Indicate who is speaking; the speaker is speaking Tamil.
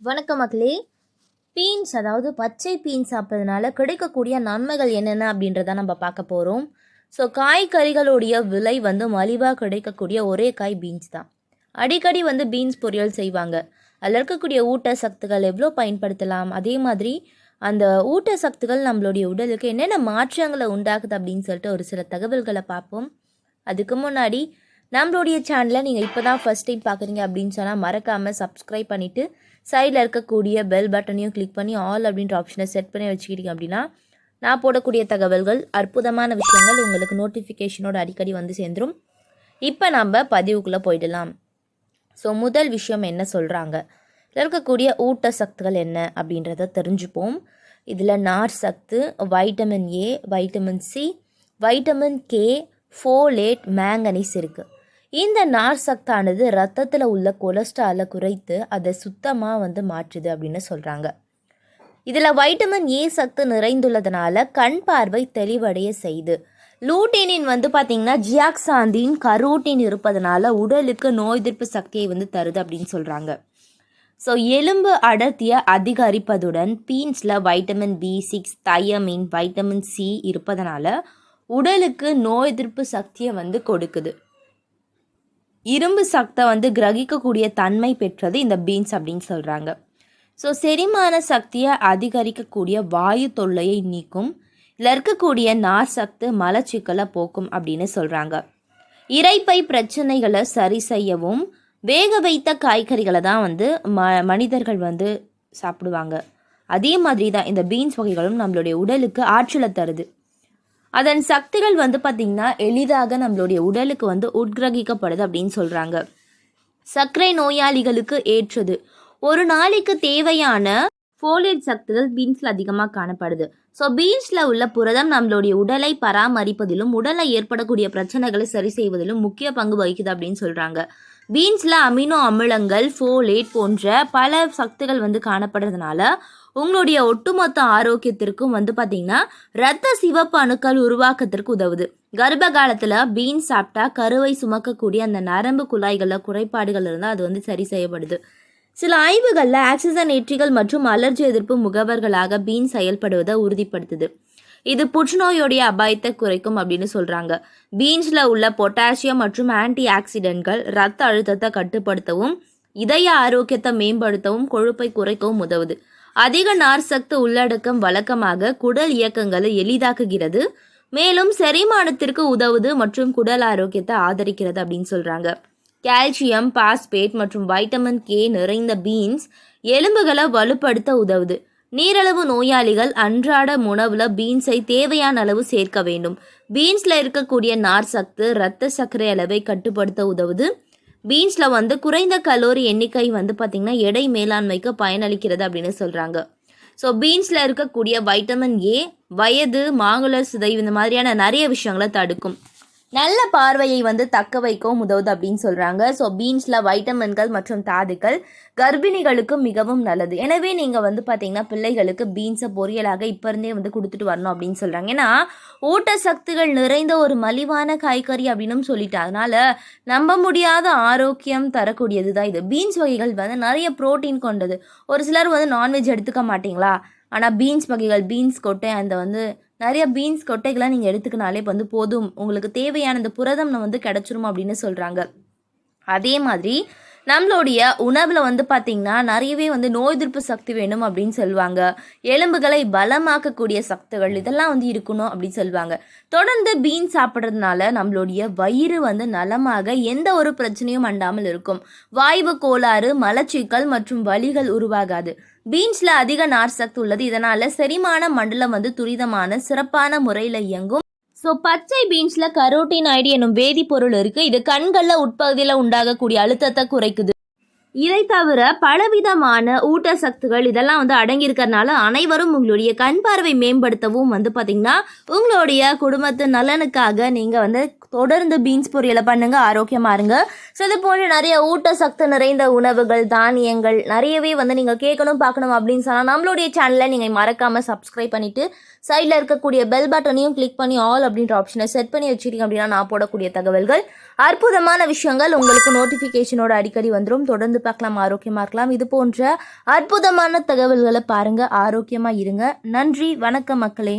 Speaker 1: வணக்கம் மக்களே. பீன்ஸ் அதாவது பச்சை பீன்ஸ் சாப்பிட்றதுனால கிடைக்கக்கூடிய நன்மைகள் என்னென்ன அப்படின்றத நம்ம பார்க்க போகிறோம் ஸோ காய்கறிகளுடைய விலை வந்து மலிவாக கிடைக்கக்கூடிய ஒரே காய் பீன்ஸ் தான். அடிக்கடி வந்து பீன்ஸ் பொரியல் செய்வாங்க. அதில் இருக்கக்கூடிய ஊட்ட சத்துக்கள் எவ்வளோ பயன்படுத்தலாம்? அதே மாதிரி அந்த ஊட்ட ஊட்டச்சத்துக்கள் நம்மளுடைய உடலுக்கு என்னென்ன மாற்றங்களை உண்டாக்குது அப்படின்னு சொல்லிட்டு ஒரு சில தகவல்களை பார்ப்போம். அதுக்கு முன்னாடி நம்மளுடைய சேனலை நீங்கள் இப்போ தான் ஃபஸ்ட் டைம் பார்க்குறீங்க அப்படின்னு சொன்னால் மறக்காமல் சப்ஸ்கிரைப் பண்ணிவிட்டு சைடில் இருக்கக்கூடிய பெல் பட்டனையும் கிளிக் பண்ணி ஆல் அப்படின்ற ஆப்ஷனை செட் பண்ணி வச்சுக்கிட்டீங்க அப்படின்னா நான் போடக்கூடிய தகவல்கள் அற்புதமான விஷயங்கள் உங்களுக்கு நோட்டிஃபிகேஷனோட அடிக்கடி வந்து சேர்ந்துரும். இப்போ நம்ம பதிவுக்குள்ளே போயிடலாம். ஸோ முதல் விஷயம் என்ன சொல்கிறாங்க இருக்கக்கூடிய இருக்கக்கூடிய ஊட்டச்சத்துக்கள் என்ன அப்படின்றத தெரிஞ்சுப்போம். இதில் நார் சத்து vitamin A vitamin C vitamin K folate manganese இருக்குது இந்த நார் சத்தானது ரத்தத்தில் உள்ள கொலஸ்ட்ராலை குறைத்து அதை சுத்தமாக வந்து மாற்றுது அப்படின்னு சொல்கிறாங்க இதில் வைட்டமின் ஏ சத்து நிறைந்துள்ளதுனால கண் பார்வை தெளிவடைய செய்து. லூட்டினின் வந்து பார்த்திங்கன்னா ஜியாக்சாந்தின் கரோட்டின் இருப்பதனால உடலுக்கு நோய் எதிர்ப்பு சக்தியை வந்து தருது அப்படின்னு சொல்கிறாங்க ஸோ எலும்பு அடர்த்தியை அதிகரிப்பதுடன் பீன்ஸில் vitamin B six thiamine vitamin C இருப்பதனால உடலுக்கு நோய் எதிர்ப்பு சக்தியை வந்து கொடுக்குது. இரும்பு சக்தை வந்து கிரகிக்கக்கூடிய தன்மை பெற்றது இந்த பீன்ஸ் அப்படின்னு சொல்கிறாங்க ஸோ செரிமான சக்தியை அதிகரிக்கக்கூடிய வாயு தொல்லையை நீக்கும். இதில் இருக்கக்கூடிய நார் சத்து மலச்சிக்கலை போக்கும் அப்படின்னு சொல்கிறாங்க இறைப்பை பிரச்சனைகளை சரி செய்யவும் வேக வைத்த காய்கறிகளை தான் வந்து ம மனிதர்கள் வந்து சாப்பிடுவாங்க. அதே மாதிரி தான் இந்த பீன்ஸ் வகைகளும் நம்மளுடைய உடலுக்கு ஆற்றலை தருது. அதன் சக்திகள் வந்து பார்த்திங்கன்னா எளிதாக நம்மளுடைய உடலுக்கு வந்து உட்கிரகிக்கப்படுது அப்படின்னு சொல்கிறாங்க சர்க்கரை நோயாளிகளுக்கு ஏற்றது. ஒரு நாளைக்கு தேவையான ஃபோலேட் சக்திகள் பீன்ஸில் அதிகமாக காணப்படுது. ஸோ பீன்ஸில் உள்ள புரதம் நம்மளுடைய உடலை பராமரிப்பதிலும் உடலை ஏற்படக்கூடிய பிரச்சனைகளை சரி செய்வதிலும் முக்கிய பங்கு வகிக்குது அப்படின்னு சொல்கிறாங்க பீன்ஸில் அமினோ அமிலங்கள் ஃபோலேட் போன்ற பல சத்துகள் வந்து காணப்படுறதுனால உங்களுடைய ஒட்டுமொத்த ஆரோக்கியத்திற்கும் வந்து பார்த்திங்கன்னா ரத்த சிவப்பு அணுக்கள் உருவாக்கத்திற்கு உதவுது. கர்ப்ப காலத்தில் பீன்ஸ் சாப்பிட்டா கருவை சுமக்கக்கூடிய அந்த நரம்பு குழாய்களில் குறைபாடுகள் இருந்தால் அது வந்து சரி செய்யப்படுது. சில ஆய்வுகளில் ஆக்சிஜன் ஏற்றிகள் மற்றும் அலர்ஜி எதிர்ப்பு முகவர்களாக பீன்ஸ் செயல்படுவதை உறுதிப்படுத்துது. இது புற்றுநோயுடைய அபாயத்தை குறைக்கும் அப்படின்னு சொல்கிறாங்க பீன்ஸில் உள்ள பொட்டாசியம் மற்றும் ஆன்டி ஆக்சிடென்ட்கள் ரத்த அழுத்தத்தை கட்டுப்படுத்தவும் இதய ஆரோக்கியத்தை மேம்படுத்தவும் கொழுப்பை குறைக்கவும் உதவுது. அதிக நார் சத்து உள்ளடக்கம் வழக்கமாக குடல் இயக்கங்களை எளிதாக்குகிறது. மேலும் செரிமானத்திற்கு உதவுது மற்றும் குடல் ஆரோக்கியத்தை ஆதரிக்கிறது அப்படின்னு சொல்கிறாங்க கால்சியம் பாஸ்பேட் மற்றும் வைட்டமின் கே நிறைந்த பீன்ஸ் எலும்புகளை வலுப்படுத்த உதவுது. நீரளவு நோயாளிகள் அன்றாட உணவுல பீன்ஸை தேவையான அளவு சேர்க்க வேண்டும். பீன்ஸ்ல இருக்கக்கூடிய நார் சத்து இரத்த சர்க்கரை அளவை கட்டுப்படுத்த உதவுது. பீன்ஸில் வந்து குறைந்த கலோரி எண்ணிக்கை வந்து பார்த்திங்கன்னா எடை மேலாண்மைக்கு பயனளிக்கிறது அப்படின்னு சொல்கிறாங்க ஸோ பீன்ஸில் இருக்கக்கூடிய வைட்டமின் ஏ வயது மாங்குள சிதைவு இந்த மாதிரியான நிறைய விஷயங்களை தடுக்கும். நல்ல பார்வையை வந்து தக்க வைக்கவும் உதவுது அப்படின்னு சொல்கிறாங்க ஸோ பீன்ஸில் வைட்டமின்கள் மற்றும் தாதுக்கள் கர்ப்பிணிகளுக்கு மிகவும் நல்லது. எனவே நீங்கள் வந்து பார்த்தீங்கன்னா பிள்ளைகளுக்கு பீன்ஸை பொரியலாக இப்போ இருந்தே வந்து கொடுத்துட்டு வரணும் அப்படின்னு சொல்கிறாங்க ஏன்னா ஊட்டசக்திகள் நிறைந்த ஒரு மலிவான காய்கறி அப்படின்னு சொல்லிட்டு அதனால் நம்ப முடியாத ஆரோக்கியம் தரக்கூடியது தான் இது. பீன்ஸ் வகைகள் வந்து நிறைய ப்ரோட்டீன் கொண்டது. ஒரு சிலர் வந்து நான்வெஜ் எடுத்துக்க மாட்டிங்களா? ஆனால் பீன்ஸ் வகைகள் பீன்ஸ் கொட்டை அந்த வந்து நிறைய பீன்ஸ் கொட்டைகளை நீங்கள் எடுத்துக்கினாலே இப்போ வந்து போதும். உங்களுக்கு தேவையான இந்த புரதம் வந்து கிடச்சிரும் அப்படின்னு சொல்கிறாங்க அதே மாதிரி நம்மளுடைய உணவில் வந்து பார்த்திங்கன்னா நிறையவே வந்து நோய் எதிர்ப்பு சக்தி வேணும் அப்படின்னு சொல்லுவாங்க. எலும்புகளை பலமாக்கக்கூடிய சக்திகள் இதெல்லாம் வந்து இருக்கணும் அப்படின்னு சொல்லுவாங்க. தொடர்ந்து பீன்ஸ் சாப்பிட்றதுனால நம்மளுடைய வயிறு வந்து நலமாக எந்த ஒரு பிரச்சனையும் அண்டாமல் இருக்கும். வாய்வு கோளாறு மலச்சிக்கல் மற்றும் வலிகள் உருவாகாது. பீன்ஸில் அதிக நார் சக்தி உள்ளது. இதனால் செரிமான மண்டலம் வந்து துரிதமான சிறப்பான முறையில் இயங்கும். ஸோ பச்சை பீன்ஸில் கரோட்டினாய்டு எனும் வேதிப்பொருள் இருக்குது இது கண்களில் உட்பகுதியில் உண்டாகக்கூடிய அழுத்தத்தை குறைக்குது. இதை தவிர பலவிதமான ஊட்டசத்துகள் இதெல்லாம் வந்து அடங்கியிருக்கிறதுனால அனைவரும் உங்களுடைய கண் பார்வை மேம்படுத்தவும் வந்து பார்த்திங்கன்னா உங்களுடைய குடும்பத்து நலனுக்காக நீங்கள் வந்து தொடர்ந்து பீன்ஸ் பொரியலை பண்ணுங்க ஆரோக்கியமாக இருங்க. ஸோ இது போன்ற நிறைய ஊட்டசக்தி நிறைந்த உணவுகள் தானியங்கள் நிறையவே வந்து நீங்கள் கேட்கணும் பார்க்கணும் அப்படின்னு சொன்னால் நம்மளுடைய சேனலை நீங்கள் மறக்காமல் சப்ஸ்கிரைப் பண்ணிவிட்டு சைடில் இருக்கக்கூடிய பெல் பட்டனையும் கிளிக் பண்ணி ஆல் அப்படின்ற ஆப்ஷனை செட் பண்ணி வச்சுட்டீங்க அப்படின்னா நான் போடக்கூடிய தகவல்கள். அற்புதமான விஷயங்கள் உங்களுக்கு நோட்டிஃபிகேஷனோட அடிக்கடி வந்துடும் தொடர்ந்து பார்க்கலாம் ஆரோக்கியமாக இருக்கலாம். இது போன்ற அற்புதமான தகவல்களை பாருங்கள் ஆரோக்கியமாக இருங்க. நன்றி வணக்கம் மக்களே.